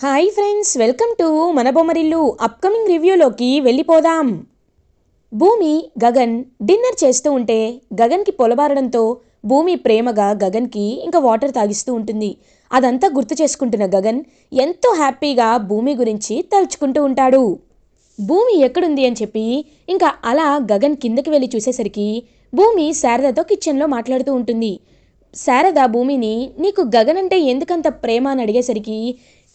Hi friends welcome to మన Bommarillu upcoming రివ్యూలోకి వెళ్ళిపోదాం. భూమి గగన్ డిన్నర్ చేస్తూ ఉంటే గగన్కి పొలబారడంతో భూమి ప్రేమగా గగన్కి ఇంకా వాటర్ తాగిస్తూ ఉంటుంది. అదంతా గుర్తు చేసుకుంటున్న గగన్ ఎంతో హ్యాపీగా భూమి గురించి తలుచుకుంటూ ఉంటాడు. భూమి ఎక్కడుంది అని చెప్పి ఇంకా అలా గగన్ కిందకి వెళ్ళి చూసేసరికి భూమి శారదతో కిచెన్లో మాట్లాడుతూ ఉంటుంది. శారద భూమిని నీకు గగన్ అంటే ఎందుకంత ప్రేమ? అని అడిగేసరికి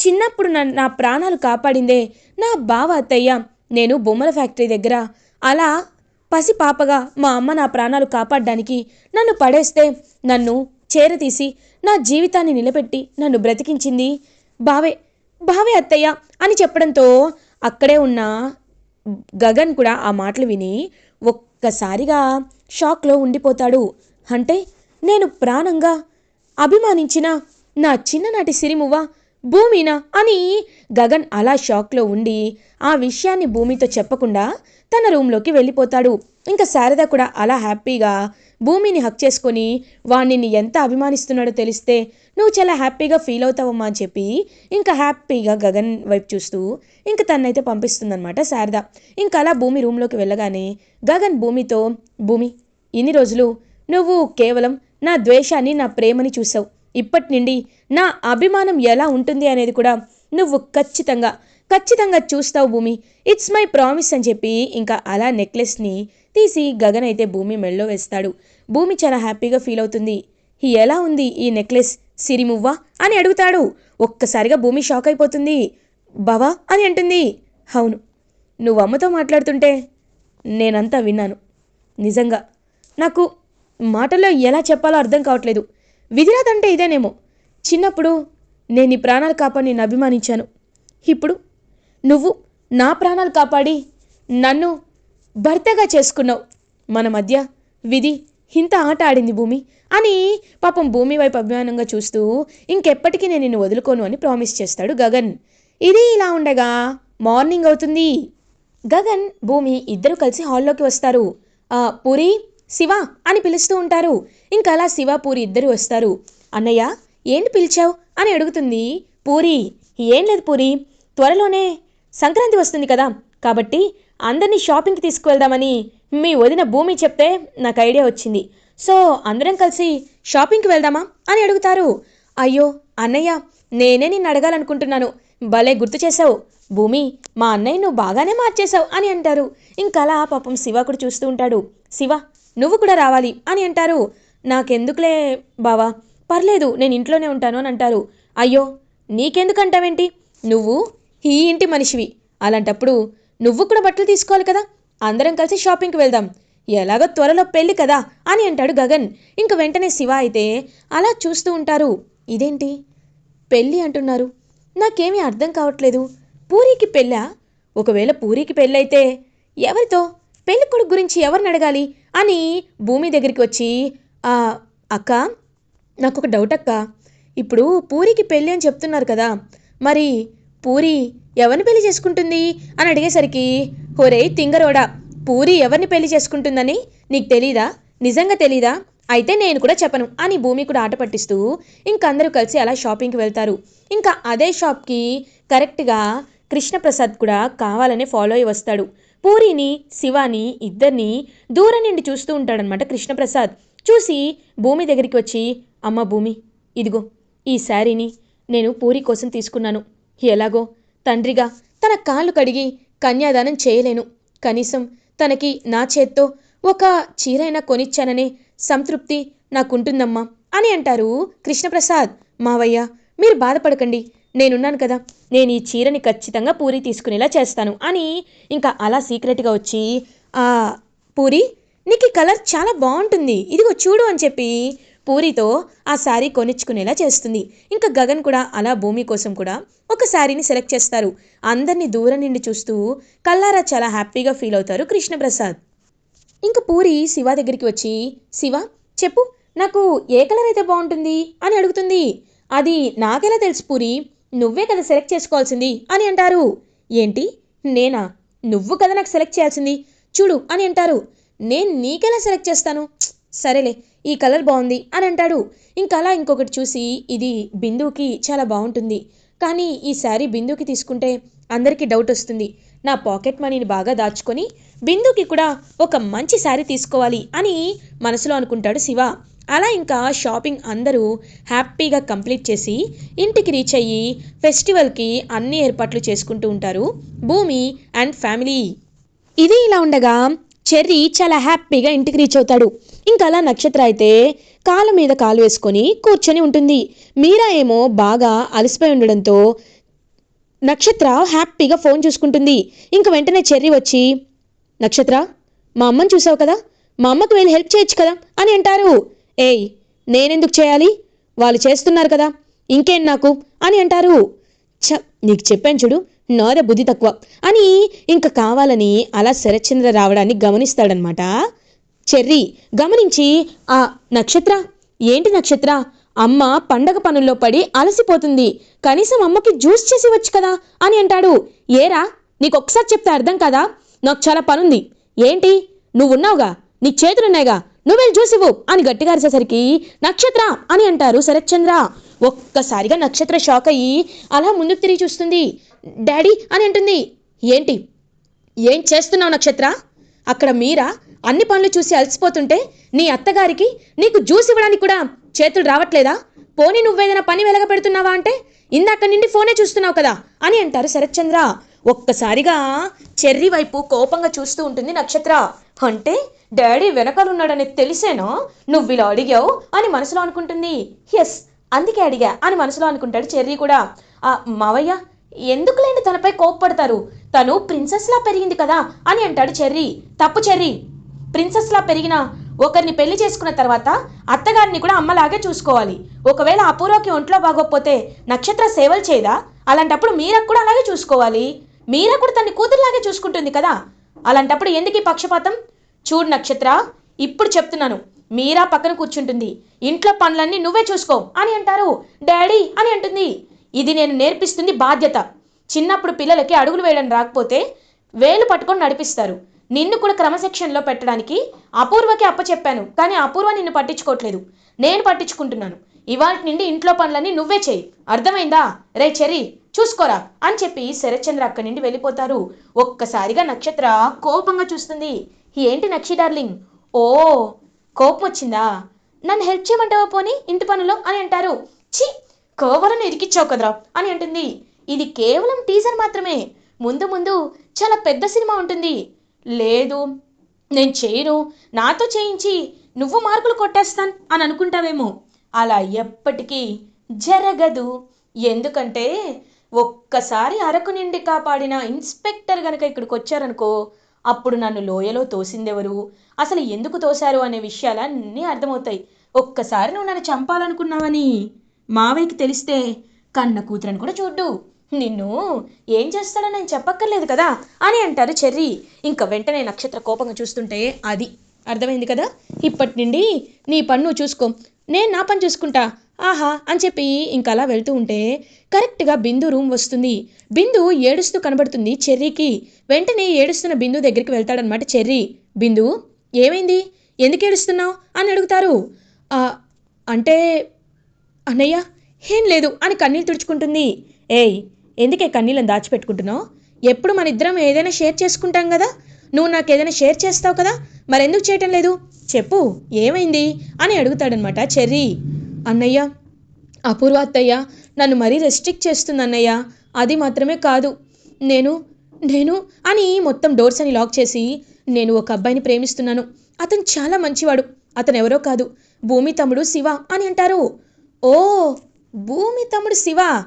చిన్నప్పుడు నా నా ప్రాణాలు కాపాడిందే నా బావ అత్తయ్య. నేను బొమ్మల ఫ్యాక్టరీ దగ్గర. అలా పసి పాపగా మా అమ్మ నా ప్రాణాలు కాపాడడానికి నన్ను పడేస్తే నన్ను చేరతీసి నా జీవితాన్ని నిలబెట్టి నన్ను బ్రతికించింది బావే. బావే అత్తయ్య అని చెప్పడంతో అక్కడే ఉన్న గగన్ కూడా ఆ మాటలు విని ఒక్కసారిగా షాక్లో ఉండిపోతాడు. అంటే నేను ప్రాణంగా అభిమానించిన నా చిన్ననాటి సిరిమువ్వ భూమినా అని గగన్ అలా షాక్లో ఉండి ఆ విషయాన్ని భూమితో చెప్పకుండా తన రూమ్లోకి వెళ్ళిపోతాడు. ఇంకా శారద కూడా అలా హ్యాపీగా భూమిని హక్ చేసుకొని వాణ్ణి ఎంత అభిమానిస్తున్నాడో తెలిస్తే నువ్వు చాలా హ్యాపీగా ఫీల్ అవుతావమ్మా అని చెప్పి ఇంకా హ్యాపీగా గగన్ వైపు చూస్తూ ఇంకా తన్నైతే పంపిస్తుందన్నమాట శారద. ఇంకా అలా భూమి రూమ్లోకి వెళ్ళగానే గగన్ భూమితో భూమి ఇన్ని రోజులు నువ్వు కేవలం నా ద్వేషాన్ని నా ప్రేమని చూసావు. ఇప్పటి నుండి నా అభిమానం ఎలా ఉంటుంది అనేది కూడా నువ్వు ఖచ్చితంగా ఖచ్చితంగా చూస్తావు భూమి. ఇట్స్ మై ప్రామిస్ అని చెప్పి ఇంకా అలా నెక్లెస్ని తీసి గగన్ అయితే భూమి మెళ్ళో వేస్తాడు. భూమి చాలా హ్యాపీగా ఫీల్ అవుతుంది. ఎలా ఉంది ఈ నెక్లెస్ సిరిమువ్వా అని అడుగుతాడు. ఒక్కసారిగా భూమి షాక్ అయిపోతుంది. బావా? అని అంటుంది. అవును. నువ్వు అమ్మతో మాట్లాడుతుంటే నేనంతా విన్నాను. నిజంగా. నాకు మాటల్లో ఎలా చెప్పాలో అర్థం కావట్లేదు. విధిరాత్ అంటే ఇదేనేమో. చిన్నప్పుడు నేను ఈ ప్రాణాలు కాపాడి నేను అభిమానించాను. ఇప్పుడు నువ్వు నా ప్రాణాలు కాపాడి నన్ను భర్తగా చేసుకున్నావు. మన మధ్య విధి ఇంత ఆట ఆడింది భూమి అని పాపం భూమి వైపు అభిమానంగా చూస్తూ ఇంకెప్పటికీ నేను నిన్ను వదులుకోను అని ప్రామిస్ చేస్తాడు గగన్. ఇది ఇలా ఉండగా మార్నింగ్ అవుతుంది. గగన్ భూమి ఇద్దరు కలిసి హాల్లోకి వస్తారు. ఆ, పూరి శివ అని పిలుస్తూ ఉంటారు. ఇంకా అలా శివ పూరి ఇద్దరు వస్తారు. అన్నయ్య ఏంటి పిలిచావు? అని అడుగుతుంది. పూరి ఏం లేదు పూరి త్వరలోనే సంక్రాంతి వస్తుంది కదా. కాబట్టి అందరినీ షాపింగ్కి తీసుకువెళ్దామని మీ వదిన భూమి చెప్తే నాకు ఐడియా వచ్చింది. సో అందరం కలిసి షాపింగ్కి వెళ్దామా? అని అడుగుతారు. అయ్యో అన్నయ్య నేనే నిన్ను అడగాలనుకుంటున్నాను. భలే గుర్తు చేసావు భూమి మా అన్నయ్య నువ్వు బాగానే మార్చేశావు అని అంటారు. ఇంకలా పాపం శివ కూడా చూస్తూ ఉంటాడు. శివ నువ్వు కూడా రావాలి అని అంటారు. నాకెందుకులే బావా? పర్లేదు నేను ఇంట్లోనే ఉంటాను అని అంటారు. అయ్యో నీకెందుకంటావేంటి? నువ్వు ఈ ఇంటి మనిషివి. అలాంటప్పుడు నువ్వు కూడా బట్టలు తీసుకోవాలి కదా? అందరం కలిసి షాపింగ్కి వెళ్దాం. ఎలాగో త్వరలో పెళ్ళి కదా? అని అంటాడు గగన్. ఇంక వెంటనే శివ అయితే అలా చూస్తూ ఉంటారు. ఇదేంటి? పెళ్ళి అంటున్నారు. నాకేమీ అర్థం కావట్లేదు. పూరికి పెళ్ళా? ఒకవేళ పూరికి పెళ్ళైతే ఎవరితో? పెళ్ళి కొడుకు గురించి ఎవరిని అడగాలి? అని భూమి దగ్గరికి వచ్చి "ఆ, అక్క నాకు ఒక డౌట్ అక్క. ఇప్పుడు పూరికి పెళ్ళి అని చెప్తున్నారు కదా. మరి పూరి ఎవరిని పెళ్ళి చేసుకుంటుంది? అని అడిగేసరికి ఒరే తింగరోడా పూరి ఎవరిని పెళ్ళి చేసుకుంటుందని? నీకు తెలీదా? నిజంగా తెలీదా? అయితే నేను కూడా చెప్పను. అని భూమి కూడా ఆట పట్టిస్తూ ఇంకందరూ కలిసి అలా షాపింగ్కి వెళ్తారు. ఇంకా అదే షాప్కి కరెక్ట్గా కృష్ణప్రసాద్ కూడా కావాలనే ఫాలో అయ్యి వస్తాడు. పూరిని శివాని ఇద్దరిని దూరం నుండి చూస్తూ ఉంటాడనమాట కృష్ణప్రసాద్. చూసి భూమి దగ్గరికి వచ్చి అమ్మ భూమి ఇదిగో ఈ శారీని నేను పూరి కోసం తీసుకున్నాను. ఎలాగో? తండ్రిగా తన కాళ్ళు కడిగి కన్యాదానం చేయలేను. కనీసం తనకి నా చేత్తో ఒక చీరైనా కొనిచ్చాననే సంతృప్తి నాకుంటుందమ్మా అని అంటారు కృష్ణప్రసాద్. మావయ్య మీరు బాధపడకండి నేనున్నాను కదా. నేను ఈ చీరని ఖచ్చితంగా పూరి తీసుకునేలా చేస్తాను. అని ఇంకా అలా సీక్రెట్గా వచ్చి ఆ పూరి నీకు ఈ కలర్ చాలా బాగుంటుంది. ఇదిగో చూడు అని చెప్పి పూరితో ఆ శారీ కొనిచ్చుకునేలా చేస్తుంది. ఇంకా గగన్ కూడా అలా భూమి కోసం కూడా ఒక శారీని సెలెక్ట్ చేస్తారు. అందరినీ దూరం నుండి చూస్తూ కల్లారా చాలా హ్యాపీగా ఫీల్ అవుతారు కృష్ణప్రసాద్. ఇంకా పూరి శివ దగ్గరికి వచ్చి శివ చెప్పు నాకు ఏ కలర్ అయితే బాగుంటుంది? అని అడుగుతుంది. అది నాకెలా తెలుసు పూరి? నువ్వే కదా సెలెక్ట్ చేసుకోవాల్సింది అని అంటారు. ఏంటి? నేనా? నువ్వు కదా నాకు సెలెక్ట్ చేయాల్సింది. చూడు అని అంటారు. నేను నీకెలా సెలెక్ట్ చేస్తాను? సరేలే ఈ కలర్ బాగుంది అని అంటాడు. ఇంకా అలా ఇంకొకటి చూసి ఇది బిందువుకి చాలా బాగుంటుంది. కానీ ఈ శారీ బిందుకి తీసుకుంటే అందరికీ డౌట్ వస్తుంది. నా పాకెట్ మనీని బాగా దాచుకొని బిందుకి కూడా ఒక మంచి శారీ తీసుకోవాలి అని మనసులో అనుకుంటాడు శివ. అలా ఇంకా షాపింగ్ అందరూ హ్యాపీగా కంప్లీట్ చేసి ఇంటికి రీచ్ అయ్యి ఫెస్టివల్కి అన్ని ఏర్పాట్లు చేసుకుంటూ ఉంటారు. భూమి అండ్ ఫ్యామిలీ. ఇది ఇలా ఉండగా చెర్రీ చాలా హ్యాపీగా ఇంటికి రీచ్ అవుతాడు. ఇంకా అలా నక్షత్ర అయితే కాలు మీద కాలు వేసుకొని కూర్చొని ఉంటుంది. మీరా ఏమో బాగా అలసిపోయి ఉండడంతో నక్షత్ర హ్యాపీగా ఫోన్ చూసుకుంటుంది. ఇంక వెంటనే చెర్రీ వచ్చి నక్షత్ర మా అమ్మని చూసావు కదా? మా అమ్మకు వెళ్ళి హెల్ప్ చేయొచ్చు కదా? అని అంటారు. ఏయ్ నేనెందుకు చేయాలి? వాళ్ళు చేస్తున్నారు కదా ఇంకేం నాకు? అని అంటారు. చ నీకు చెప్పాను చూడు నాదే బుద్ధి తక్కువ. అని ఇంక కావాలని అలా శరత్చంద్ర రావడాన్ని గమనిస్తాడనమాట. చెర్రీ గమనించి ఆ నక్షత్ర? ఏంటి నక్షత్ర? అమ్మ పండగ పనుల్లో పడి అలసిపోతుంది. కనీసం అమ్మకి జ్యూస్ చేసి వచ్చు కదా? అని అంటాడు. ఏరా నీకు ఒకసారి చెప్తే అర్థం కదా? నాకు చాలా పనుంది. ఏంటి? నువ్వు ఉన్నావుగా నీ చేతులున్నాయిగా? నువ్వెళ్ళి చూసివు అని గట్టిగా అరిసేసరికి నక్షత్ర అని అంటారు శరత్చంద్ర. ఒక్కసారిగా నక్షత్ర షాక్ అయ్యి అలా ముందుకు తిరిగి చూస్తుంది. డాడీ అని అంటుంది. ఏంటి? ఏం చేస్తున్నావు నక్షత్ర? అక్కడ మీరా అన్ని పనులు చూసి అలసిపోతుంటే నీ అత్తగారికి నీకు జ్యూస్ ఇవ్వడానికి కూడా చేతులు రావట్లేదా? పోనీ నువ్వేదైనా పని వెలగ పెడుతున్నావా అంటే ఇందాక నుండి ఫోనే చూస్తున్నావు కదా అని అంటారు శరత్చంద్ర. ఒక్కసారిగా చెర్రీ వైపు కోపంగా చూస్తూ ఉంటుంది నక్షత్ర. అంటే డాడీ వెనకాలన్నాడని తెలిసేనా? నువ్వు ఇలా అడిగావు? అని మనసులో అనుకుంటుంది. ఎస్ అందుకే అడిగా అని మనసులో అనుకుంటాడు చెర్రీ కూడా. ఆ మావయ్య ఎందుకు లేని తనపై కోప్పడతారు? తను ప్రిన్సెస్లా పెరిగింది కదా అని అంటాడు చెర్రీ. తప్పు చెర్రీ. ప్రిన్సెస్లా పెరిగిన ఒకరిని పెళ్ళి చేసుకున్న తర్వాత అత్తగారిని కూడా అమ్మలాగే చూసుకోవాలి. ఒకవేళ అపూర్వకి ఒంట్లో బాగోకపోతే నక్షత్ర సేవలు చేయదా? అలాంటప్పుడు మీరకు కూడా అలాగే చూసుకోవాలి. మీరా కూడా తన కూతురులాగే చూసుకుంటుంది కదా? అలాంటప్పుడు ఎందుకు ఈ పక్షపాతం? చూడు నక్షత్ర ఇప్పుడు చెప్తున్నాను. మీరా పక్కన కూర్చుంటుంది. ఇంట్లో పనులన్నీ నువ్వే చూసుకో అని అంటారు. డాడీ అని అంటుంది. ఇది నేను నేర్పిస్తుంది బాధ్యత. చిన్నప్పుడు పిల్లలకి అడుగులు వేయడం రాకపోతే వేలు పట్టుకొని నడిపిస్తారు. నిన్ను కూడా క్రమశిక్షణలో పెట్టడానికి అపూర్వకి అప్పచెప్పాను కానీ అపూర్వ నిన్ను పట్టించుకోవట్లేదు. నేను పట్టించుకుంటున్నాను. ఇవాళ నుండి ఇంట్లో పనులన్నీ నువ్వే చేయి. అర్థమైందా? రే చెరి చూసుకోరా అని చెప్పి శరత్చంద్ర అక్కడి నుండి వెళ్ళిపోతారు. ఒక్కసారిగా నక్షత్ర కోపంగా చూస్తుంది. ఏంటి నక్షి డార్లింగ్? ఓ కోపం వచ్చిందా? నన్ను హెల్ప్ చేయమంటావా పోనీ? ఇంటి పనులో? అని అంటారు. ఛీ కోవలను ఇరికిచ్చావు కదరా? అని అంటుంది. ఇది కేవలం టీజర్ మాత్రమే. ముందు ముందు చాలా పెద్ద సినిమా ఉంటుంది. లేదు నేను చేయను. నాతో చేయించి నువ్వు మార్కులు కొట్టేస్తాను అని అనుకుంటావేమో. అలా ఎప్పటికీ జరగదు. ఎందుకంటే ఒక్కసారి అరకు నిండి కాపాడిన ఇన్స్పెక్టర్ గనక ఇక్కడికి వచ్చారనుకో అప్పుడు నన్ను లోయలో తోసిందెవరు? అసలు ఎందుకు తోశారు అనే విషయాలన్నీ అర్థమవుతాయి. ఒక్కసారి నువ్వు నన్ను చంపాలనుకున్నావని. మావయ్యకి తెలిస్తే కన్న కూతురని కూడా చూడ్డు. నిన్ను ఏం చేస్తాడో నేను చెప్పక్కర్లేదు కదా అని అంటారు చెర్రీ. ఇంకా వెంటనే నక్షత్ర కోపంగా చూస్తుంటే అది. అర్థమైంది కదా? ఇప్పటి నుండి నీ పన్ను చూసుకో. నేను నా పని చూసుకుంటా. ఆహా అని చెప్పి ఇంకా అలా వెళ్తూ ఉంటే కరెక్ట్గా బిందు రూమ్ వస్తుంది. బిందు ఏడుస్తూ కనబడుతుంది చెర్రీకి. వెంటనే ఏడుస్తున్న బిందు దగ్గరికి వెళ్తాడనమాట చెర్రీ. బిందు ఏమైంది? ఎందుకు ఏడుస్తున్నావు? అని అడుగుతారు. అంటే అన్నయ్య ఏం లేదు అని కన్నీళ్ళు తుడుచుకుంటుంది. ఏయ్ ఎందుకే కన్నీళ్ళని దాచిపెట్టుకుంటున్నావు? ఎప్పుడు మన ఇద్దరం ఏదైనా షేర్ చేసుకుంటాం కదా? నువ్వు నాకు ఏదైనా షేర్ చేస్తావు కదా? మరెందుకు చేయటం లేదు? చెప్పు ఏమైంది? అని అడుగుతాడనమాట చెర్రీ. అన్నయ్య అపూర్వ అత్తయ్య నన్ను మరీ రెస్ట్రిక్ట్ చేస్తుంది అన్నయ్య. అది మాత్రమే కాదు. నేను నేను అని మొత్తం డోర్స్ అని లాక్ చేసి నేను ఒక అబ్బాయిని ప్రేమిస్తున్నాను. అతను చాలా మంచివాడు. అతను ఎవరో కాదు. భూమి తమ్ముడు శివ అని అంటారు. ఓ భూమి తమ్ముడు శివ?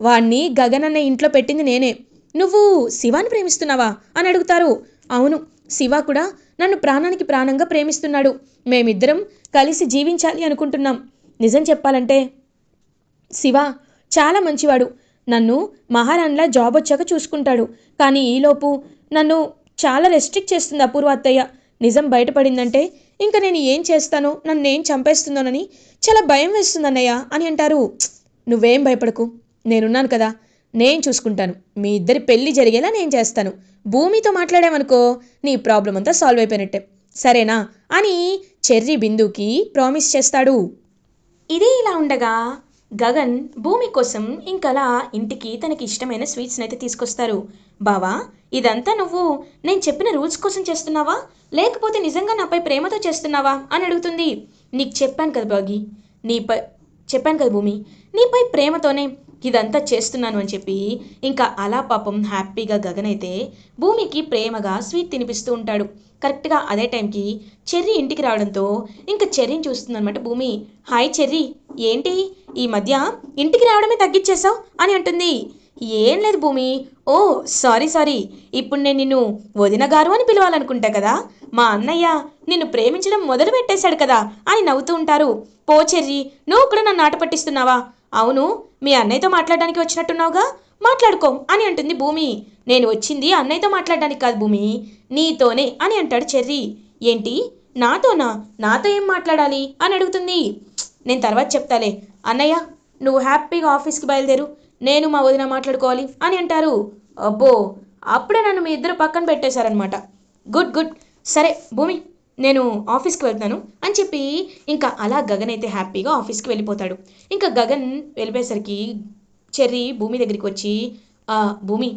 వాణ్ణి గగన్ అన్న ఇంట్లో పెట్టింది నేనే. నువ్వు శివాని ప్రేమిస్తున్నావా? అని అడుగుతారు. అవును శివ కూడా నన్ను ప్రాణానికి ప్రాణంగా ప్రేమిస్తున్నాడు. మేమిద్దరం కలిసి జీవించాలి అనుకుంటున్నాం. నిజం చెప్పాలంటే శివ చాలా మంచివాడు. నన్ను మహారాణిలా జాబ్ వచ్చాక చూసుకుంటాడు. కానీ ఈలోపు నన్ను చాలా రెస్ట్రిక్ట్ చేస్తుంది అపూర్వ అత్తయ్య. నిజం బయటపడిందంటే ఇంకా నేను ఏం చేస్తానో నన్ను ఏం చంపేస్తుందోనని చాలా భయం వేస్తుంది అన్నయ్య అని అంటారు. నువ్వేం భయపడకు. నేనున్నాను కదా. నేను చూసుకుంటాను. మీ ఇద్దరి పెళ్ళి జరిగేలా నేను చేస్తాను. భూమితో మాట్లాడామనుకో నీ ప్రాబ్లం అంతా సాల్వ్ అయిపోయినట్టే. సరేనా? అని చెర్రీ బిందుకి ప్రామిస్ చేస్తాడు. ఇది ఇలా ఉండగా గగన్ భూమి కోసం ఇంకలా ఇంటికి తనకి ఇష్టమైన స్వీట్స్ని అయితే తీసుకొస్తారు. బావా ఇదంతా నువ్వు నేను చెప్పిన రూల్స్ కోసం చేస్తున్నావా? లేకపోతే నిజంగా నాపై ప్రేమతో చేస్తున్నావా? అని అడుగుతుంది. నీకు చెప్పాను కదా బాగి నీపై చెప్పాను కదా భూమి నీపై ప్రేమతోనే ఇదంతా చేస్తున్నాను అని చెప్పి ఇంకా అలా పాపం హ్యాపీగా గగన్ అయితే భూమికి ప్రేమగా స్వీట్ తినిపిస్తూ ఉంటాడు. కరెక్ట్గా అదే టైంకి చెర్రీ ఇంటికి రావడంతో ఇంకా చెర్రీని చూస్తుందనమాట భూమి. హాయ్ చెర్రీ ఏంటి? ఈ మధ్య ఇంటికి రావడమే తగ్గించేశావు అని అంటుంది. ఏం లేదు భూమి. Oh sorry sorry. ఇప్పుడు నేను నిన్ను వదిన గారు అని పిలవాలనుకుంటా కదా. మా అన్నయ్య నిన్ను ప్రేమించడం మొదలు పెట్టేశాడు కదా అని నవ్వుతూ ఉంటారు. పో చెర్రీ నువ్వు కూడా నన్ను ఆట పట్టిస్తున్నావా? అవును మీ అన్నయ్యతో మాట్లాడడానికి వచ్చినట్టున్నావుగా? మాట్లాడుకో అని అంటుంది భూమి. నేను వచ్చింది అన్నయ్యతో మాట్లాడడానికి కాదు భూమి. నీతోనే అని అంటాడు చెర్రీ. ఏంటి? నాతోనా? నాతో ఏం మాట్లాడాలి? అని అడుగుతుంది. నేను తర్వాత చెప్తాలే. అన్నయ్య నువ్వు హ్యాపీగా ఆఫీస్కి బయలుదేరు. నేను మా వదిన మాట్లాడుకోవాలి అని అంటారు. అబ్బో అప్పుడే నన్ను మీ ఇద్దరు పక్కన పెట్టేశారనమాట గుడ్ గుడ్. సరే భూమి. నేను ఆఫీస్కి వెళ్తున్నాను అని చెప్పి ఇంకా అలా గగన్ అయితే హ్యాపీగా ఆఫీస్కి వెళ్ళిపోతాడు. ఇంకా గగన్ వెళ్ళిపోయేసరికి చెర్రీ భూమి దగ్గరికి వచ్చి "ఆ, భూమి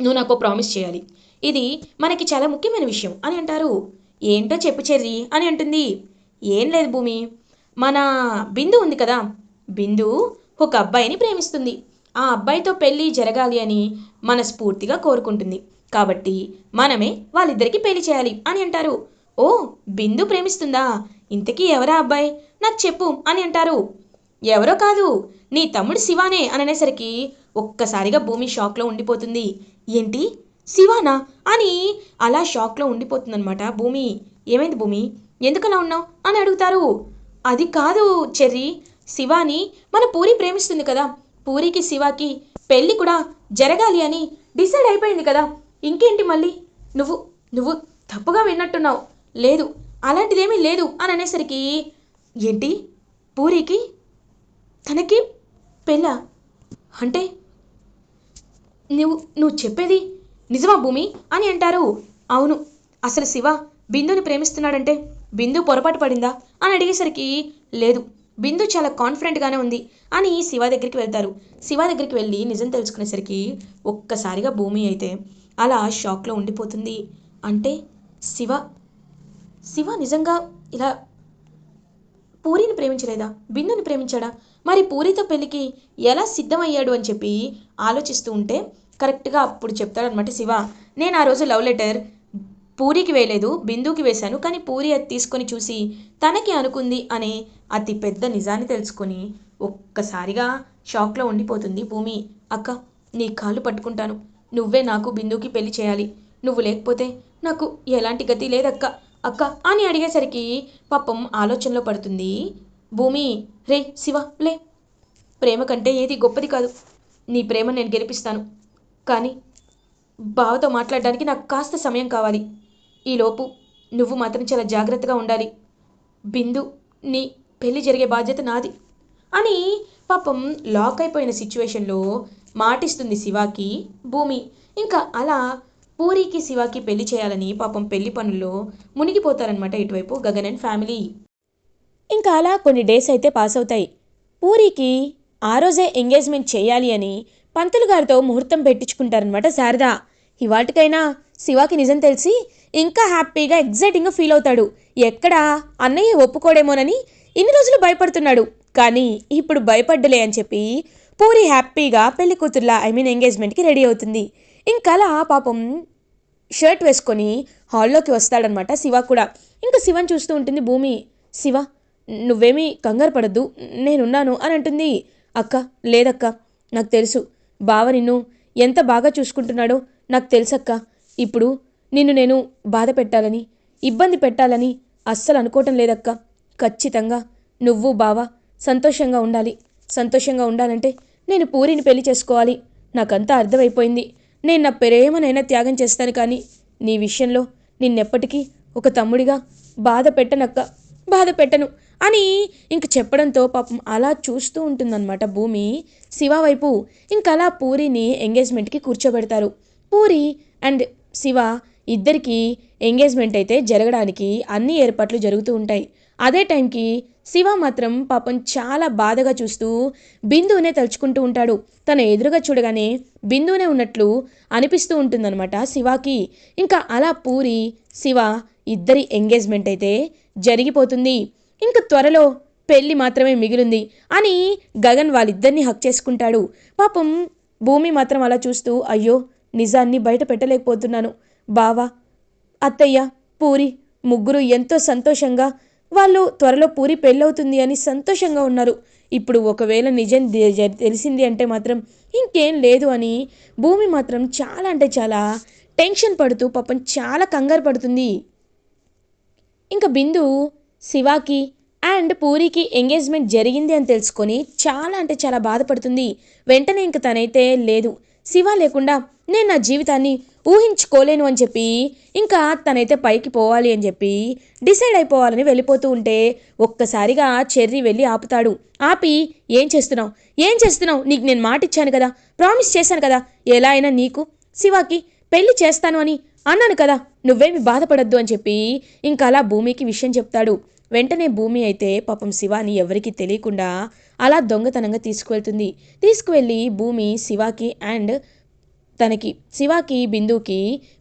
నువ్వు నాకు ప్రామిస్ చేయాలి. ఇది మనకి చాలా ముఖ్యమైన విషయం అని అంటారు. ఏంటో చెప్పు చెర్రీ అని అంటుంది. ఏం లేదు భూమి మన బిందు ఉంది కదా. బిందు ఒక అబ్బాయిని ప్రేమిస్తుంది. ఆ అబ్బాయితో పెళ్ళి జరగాలి అని మనస్ఫూర్తిగా కోరుకుంటుంది. కాబట్టి మనమే వాళ్ళిద్దరికీ పెళ్ళి చేయాలి అని అంటారు. ఓ బిందు ప్రేమిస్తుందా? ఇంతకీ ఎవరా అబ్బాయి? నాకు చెప్పు అని అంటారు. ఎవరో కాదు నీ తమ్ముడు శివానే అని అనేసరికి ఒక్కసారిగా భూమి షాక్లో ఉండిపోతుంది. ఏంటి? శివానా? అని అలా షాక్లో ఉండిపోతుందన్నమాట భూమి. ఏమైంది భూమి? ఎందుకలా ఉన్నావు? అని అడుగుతారు. అది కాదు చెర్రీ శివాని మన పూరి ప్రేమిస్తుంది కదా. పూరికి శివాకి పెళ్ళి కూడా జరగాలి అని డిసైడ్ అయిపోయింది కదా. ఇంకేంటి మళ్ళీ? నువ్వు నువ్వు తప్పుగా విన్నట్టున్నావు. లేదు. అలాంటిదేమీ లేదు అని అనేసరికి ఏంటి? పూరికి? తనకి పెళ్ళ? అంటే నువ్వు నువ్వు చెప్పేది నిజమా భూమి? అని అంటారు. అవును. అసలు శివ బిందుని ప్రేమిస్తున్నాడంటే బిందు పొరపాటు పడిందా? అని అడిగేసరికి లేదు. బిందు చాలా కాన్ఫిడెంట్గానే ఉంది అని శివ దగ్గరికి వెళ్తారు. శివ దగ్గరికి వెళ్ళి నిజం తెలుసుకునేసరికి ఒక్కసారిగా భూమి అయితే అలా షాక్లో ఉండిపోతుంది. అంటే శివ శివ నిజంగా ఇలా పూరిని ప్రేమించలేదా? బిందుని ప్రేమించాడా? మరి పూరితో పెళ్ళికి ఎలా సిద్ధమయ్యాడు అని చెప్పి ఆలోచిస్తూ ఉంటే కరెక్ట్గా అప్పుడు చెప్తాడనమాట శివ. నేను ఆ రోజు లవ్ లెటర్ పూరికి వేయలేదు బిందుకి వేశాను కానీ పూరి అది తీసుకొని చూసి తనకి అనుకుంది అనే అతి పెద్ద నిజాన్ని తెలుసుకొని ఒక్కసారిగా షాక్లో ఉండిపోతుంది భూమి. అక్క నీ కాళ్ళు పట్టుకుంటాను. నువ్వే నాకు బిందుకి పెళ్ళి చేయాలి. నువ్వు లేకపోతే నాకు ఎలాంటి గతి లేదక్క. అక్క అని అడిగేసరికి పాపం ఆలోచనలో పడుతుంది. భూమి రే శివ లే. ప్రేమ కంటే ఏది గొప్పది కాదు. నీ ప్రేమ నేను గెలిపిస్తాను. కానీ బావతో మాట్లాడడానికి నాకు కాస్త సమయం కావాలి. ఈలోపు నువ్వు మాత్రం చాలా జాగ్రత్తగా ఉండాలి. బిందు నీ పెళ్ళి జరిగే బాధ్యత నాది అని పాపం లాక్ అయిపోయిన సిచ్యువేషన్లో మాటిస్తుంది శివాకి భూమి. ఇంకా అలా పూరికి శివాకి పెళ్ళి చేయాలని పాపం పెళ్ళి పనుల్లో మునిగిపోతారనమాట ఇటువైపు గగన్ అండ్ ఫ్యామిలీ. ఇంకా అలా కొన్ని డేస్ అయితే పాస్ అవుతాయి. పూరికి ఆ రోజే ఎంగేజ్మెంట్ చేయాలి అని పంతులు గారితో ముహూర్తం పెట్టించుకుంటారనమాట శారద. ఇవాటికైనా శివాకి నిజం తెలిసి ఇంకా హ్యాపీగా ఎగ్జైటింగ్గా ఫీల్ అవుతాడు. ఎక్కడా అన్నయ్య ఒప్పుకోడేమోనని ఇన్ని రోజులు భయపడుతున్నాడు. కానీ ఇప్పుడు భయపడ్డలే అని చెప్పి పూరి హ్యాపీగా పెళ్ళి కూతుర్లా ఐ మీన్ ఎంగేజ్మెంట్కి రెడీ అవుతుంది. ఇంకలా పాపం షర్ట్ వేసుకొని హాల్లోకి వస్తాడనమాట శివ కూడా. ఇంకా శివని చూస్తూ ఉంటుంది భూమి శివ నువ్వేమీ కంగారు పడద్దు నేనున్నాను అని అంటుంది. అక్క లేదక్క నాకు తెలుసు. బావ నిన్ను ఎంత బాగా చూసుకుంటున్నాడో నాకు తెలుసక్క. ఇప్పుడు నిన్ను నేను బాధ పెట్టాలని ఇబ్బంది పెట్టాలని అస్సలు అనుకోవటం లేదక్క. ఖచ్చితంగా నువ్వు బావ సంతోషంగా ఉండాలి. సంతోషంగా ఉండాలంటే నేను పూరిని పెళ్ళి చేసుకోవాలి. నాకంతా అర్థమైపోయింది. నేను నా ప్రేమనైనా త్యాగం చేస్తాను కానీ నీ విషయంలో నిన్నెప్పటికీ ఒక తమ్ముడిగా బాధ పెట్టనక్క బాధ పెట్టను అని ఇంక చెప్పడంతో పాపం అలా చూస్తూ ఉంటుందన్నమాట భూమి. శివ వైపు ఇంకలా పూరిని ఎంగేజ్మెంట్కి కూర్చోబెడతారు. పూరి అండ్ శివ ఇద్దరికీ ఎంగేజ్మెంట్ అయితే జరగడానికి అన్ని ఏర్పాట్లు జరుగుతూ ఉంటాయి. అదే టైంకి శివ మాత్రం పాపం చాలా బాధగా చూస్తూ బిందువునే తలుచుకుంటూ ఉంటాడు. తన ఎదురుగా చూడగానే బిందువునే ఉన్నట్లు అనిపిస్తూ ఉంటుందన్నమాట శివకి. ఇంకా అలా పూరి శివ ఇద్దరి ఎంగేజ్మెంట్ అయితే జరిగిపోతుంది. ఇంకా త్వరలో పెళ్ళి మాత్రమే మిగిలింది అని గగన్ వాళ్ళిద్దరిని హక్ చేసుకుంటాడు. పాపం భూమి మాత్రం అలా చూస్తూ అయ్యో నిజాన్ని బయట పెట్టలేకపోతున్నాను. బావా అత్తయ్య పూరి ముగ్గురు ఎంతో సంతోషంగా వాళ్ళు త్వరలో పూరి పెళ్ళవుతుంది అని సంతోషంగా ఉన్నారు. ఇప్పుడు ఒకవేళ నిజం తెలిసింది అంటే మాత్రం ఇంకేం లేదు అని భూమి మాత్రం చాలా అంటే చాలా టెన్షన్ పడుతూ పాపం చాలా కంగారు పడుతుంది. ఇంకా బిందు శివాకి అండ్ పూరికి ఎంగేజ్మెంట్ జరిగింది అని తెలుసుకొని చాలా అంటే చాలా బాధపడుతుంది. వెంటనే ఇంక తనైతే లేదు. శివ లేకుండా నేను నా జీవితాన్ని ఊహించుకోలేను అని చెప్పి ఇంకా తనైతే పైకి పోవాలి అని చెప్పి డిసైడ్ అయిపోవాలని వెళ్ళిపోతూ ఉంటే ఒక్కసారిగా చెర్రి వెళ్ళి ఆపుతాడు. ఆపి ఏం చేస్తున్నావు? ఏం చేస్తున్నావు? నీకు నేను మాట ఇచ్చాను కదా. ప్రామిస్ చేశాను కదా. ఎలా అయినా నీకు. శివాకి పెళ్ళి చేస్తాను అని అన్నాను కదా. నువ్వేమి బాధపడద్దు అని చెప్పి ఇంకా అలా భూమికి విషయం చెప్తాడు. వెంటనే భూమి అయితే పాపం శివాని ఎవరికీ తెలియకుండా అలా దొంగతనంగా తీసుకువెళ్తుంది. తీసుకువెళ్ళి భూమి శివాకి అండ్ తనకి శివాకి బిందుకి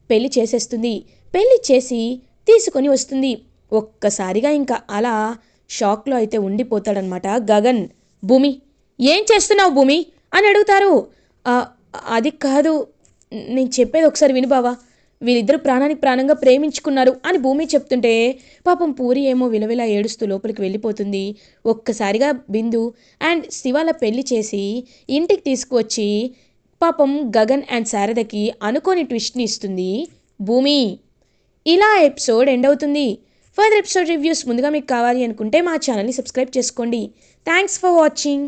పెళ్ళి చేసేస్తుంది. పెళ్ళి చేసి తీసుకొని వస్తుంది. ఒక్కసారిగా ఇంకా అలా షాక్లో అయితే ఉండిపోతాడనమాట గగన్. భూమి ఏం చేస్తున్నావు భూమి? అని అడుగుతారు. అది కాదు నేను చెప్పేది ఒకసారి విను బావా. వీళ్ళిద్దరూ ప్రాణానికి ప్రాణంగా ప్రేమించుకున్నారు అని భూమి చెప్తుంటే పాపం పూరి ఏమో విలవిలా ఏడుస్తూ లోపలికి వెళ్ళిపోతుంది. ఒక్కసారిగా బిందు అండ్ శివాల పెళ్ళి చేసి ఇంటికి తీసుకువచ్చి పాపం గగన్ అండ్ శారదకి అనుకోని ట్విస్ట్ని ఇస్తుంది. భూమి ఇలా ఎపిసోడ్ ఎండ్ అవుతుంది. ఫర్దర్ ఎపిసోడ్ రివ్యూస్ ముందుగా మీకు కావాలి అనుకుంటే మా ఛానల్ని సబ్స్క్రైబ్ చేసుకోండి. Thanks for watching.